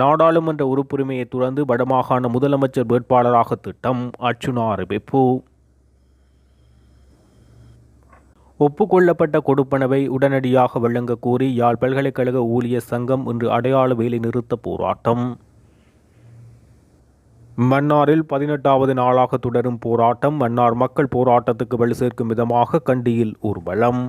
நாடாளுமன்ற உறுப்புரிமையை துறந்து வடமாகாண முதலமைச்சர் வேட்பாளராக திட்டம் அர்ச்சுனா அறிவிப்பு. ஒப்புக்கொள்ளப்பட்ட கொடுப்பனவை உடனடியாக வழங்க கோரி யாழ் பல்கலைக்கழக ஊழியர் சங்கம் இன்று அடையாள வேலை நிறுத்த போராட்டம். மன்னாரில் பதினெட்டாவது நாளாக தொடரும் போராட்டம் மன்னார் மக்கள் போராட்டத்துக்கு வலு சேர்க்கும் விதமாக கண்டியில் ஊர்வலம்.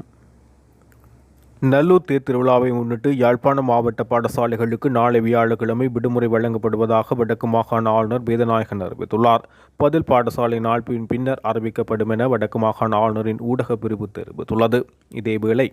நல்லூர் தேர் திருவிழாவை முன்னிட்டு யாழ்ப்பாணம் மாவட்ட பாடசாலைகளுக்கு நாளை வியாழக்கிழமை விடுமுறை வழங்கப்படுவதாக வடக்கு மாகாண ஆளுநர் வேதநாயகன் அறிவித்துள்ளார். பதில் பாடசாலை நாள் பின்னர் அறிவிக்கப்படும் என வடக்கு மாகாண ஆளுநரின் ஊடக பிரிவு தெரிவித்துள்ளது. இதேவேளை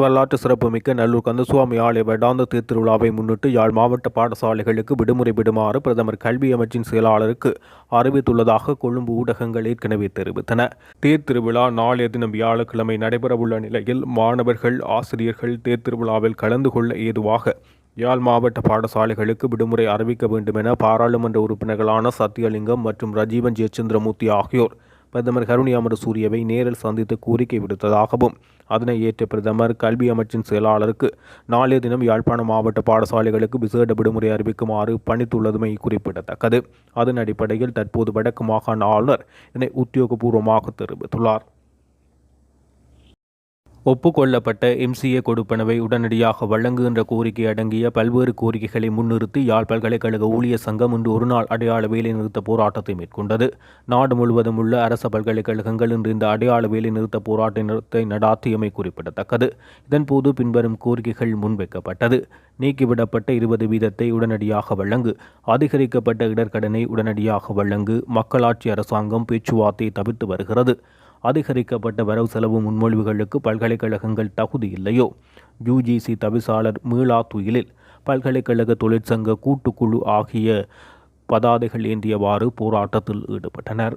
வரலாற்று சிறப்புமிக்க நல்லூர் கந்தசுவாமி ஆலய வேடாந்த தேர் திருவிழாவை முன்னிட்டு யாழ் மாவட்ட பாடசாலைகளுக்கு விடுமுறை விடுமாறு பிரதமர் கல்வி அமைச்சின் செயலாளருக்கு அறிவித்துள்ளதாக கொழும்பு ஊடகங்கள் ஏற்கனவே தெரிவித்தன. தேர் திருவிழா நாளைய தினம் வியாழக்கிழமை நடைபெறவுள்ள நிலையில் மாணவர்கள் ஆசிரியர்கள் தேர்திருவிழாவில் கலந்து கொள்ள ஏதுவாக யாழ் மாவட்ட பாடசாலைகளுக்கு விடுமுறை அறிவிக்க வேண்டும் என பாராளுமன்ற உறுப்பினர்களான சத்தியலிங்கம் மற்றும் ரஜீவன் ஜெயச்சந்திரமூர்த்தி ஆகியோர் பிரதமர் கருணி அமரசூரியவை நேரில் சந்தித்து கோரிக்கை விடுத்ததாகவும் அதனை ஏற்ற பிரதமர் கல்வி அமைச்சின் செயலாளருக்கு நாளைய தினம் யாழ்ப்பாணம் மாவட்ட பாடசாலைகளுக்கு விசேட விடுமுறை அறிவிக்குமாறு பணித்துள்ளதுமை குறிப்பிடத்தக்கது. அதன் அடிப்படையில் தற்போது வடக்கு மாகாண ஆளுநர் இதனை உத்தியோகபூர்வமாக தெரிவித்துள்ளார். ஒப்புக்கொள்ளப்பட்ட எம்சிஏ கொடுப்பனவை உடனடியாக வழங்குகின்ற கோரிக்கை அடங்கிய பல்வேறு கோரிக்கைகளை முன்னிறுத்தி யாழ் பல்கலைக்கழக ஊழியர் சங்கம் இன்று ஒருநாள் அடையாள வேலைநிறுத்த போராட்டத்தை மேற்கொண்டது. நாடு முழுவதும் உள்ள அரச பல்கலைக்கழகங்கள் இன்று இந்த அடையாள வேலைநிறுத்த போராட்டத்தை நடாத்தியமை குறிப்பிடத்தக்கது. இதன்போது பின்வரும் கோரிக்கைகள் முன்வைக்கப்பட்டது. நீக்கிவிடப்பட்ட இருபது வீதத்தை உடனடியாக வழங்கு அதிகரிக்கப்பட்ட இடர்கடனை உடனடியாக வழங்கு மக்களாட்சி அரசாங்கம் பேச்சுவார்த்தையை தவிர்த்து வருகிறது. அதிகரிக்கப்பட்ட வரவு செலவு முன்மொழிவுகளுக்கு பல்கலைக்கழகங்கள் தகுதி இல்லையோ. யுஜிசி தவிசாளர் மீளா துயிலில் பல்கலைக்கழக தொழிற்சங்க கூட்டுக்குழு ஆகிய பதாதைகள் ஏந்தியவாறு போராட்டத்தில் ஈடுபட்டனர்.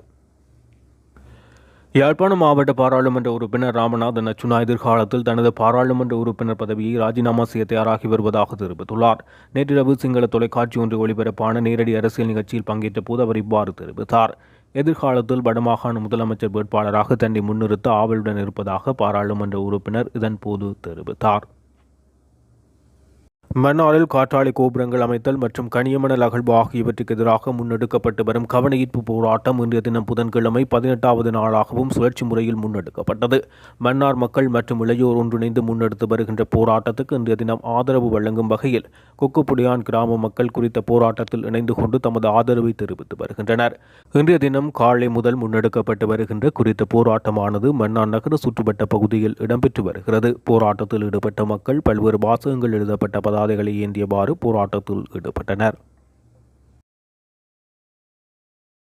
யாழ்ப்பாணம் மாவட்ட பாராளுமன்ற உறுப்பினர் ராமநாதன் அச்சுனா எதிர்காலத்தில் தனது பாராளுமன்ற உறுப்பினர் பதவியை ராஜினாமா செய்ய தயாராகி வருவதாக தெரிவித்துள்ளார். நேற்றிரவு சிங்கள தொலைக்காட்சி ஒன்று ஒளிபரப்பான நேரடி அரசியல் நிகழ்ச்சியில் பங்கேற்ற போது அவர் இவ்வாறு தெரிவித்தார். எதிர்காலத்தில் வடமாகாண முதலமைச்சர் வேட்பாளராக தன்னை முன்னிறுத்த ஆவலுடன் இருப்பதாக பாராளுமன்ற உறுப்பினர் இதன்போது தெரிவித்தார். மன்னாரில் காற்றாலை கோபுரங்கள் அமைத்தல் மற்றும் கனியமணல் அகழ்வு ஆகியவற்றுக்கு எதிராக முன்னெடுக்கப்பட்டு வரும் கவனஈர்ப்பு போராட்டம் இன்றைய தினம் புதன்கிழமை பதினெட்டாவது நாளாகவும் சுழற்சி முறையில் முன்னெடுக்கப்பட்டது. மன்னார் மக்கள் மற்றும் இளையோர் ஒன்றிணைந்து முன்னெடுத்து வருகின்ற போராட்டத்துக்கு இன்றைய தினம் ஆதரவு வழங்கும் வகையில் கொக்குப்புடியான் கிராம மக்கள் குறித்த போராட்டத்தில் இணைந்து கொண்டு தமது ஆதரவை தெரிவித்து வருகின்றனர். இன்றைய தினம் காலை முதல் முன்னெடுக்கப்பட்டு வருகின்ற குறித்த போராட்டமானது மன்னார் நகர சுற்றுவட்ட பகுதியில் இடம்பெற்று வருகிறது. போராட்டத்தில் ஈடுபட்ட மக்கள் பல்வேறு வாசகங்கள் எழுதப்பட்ட பதாதைகளை ஏந்தியவாறு போராட்டத்தில் ஈடுபட்டனர்.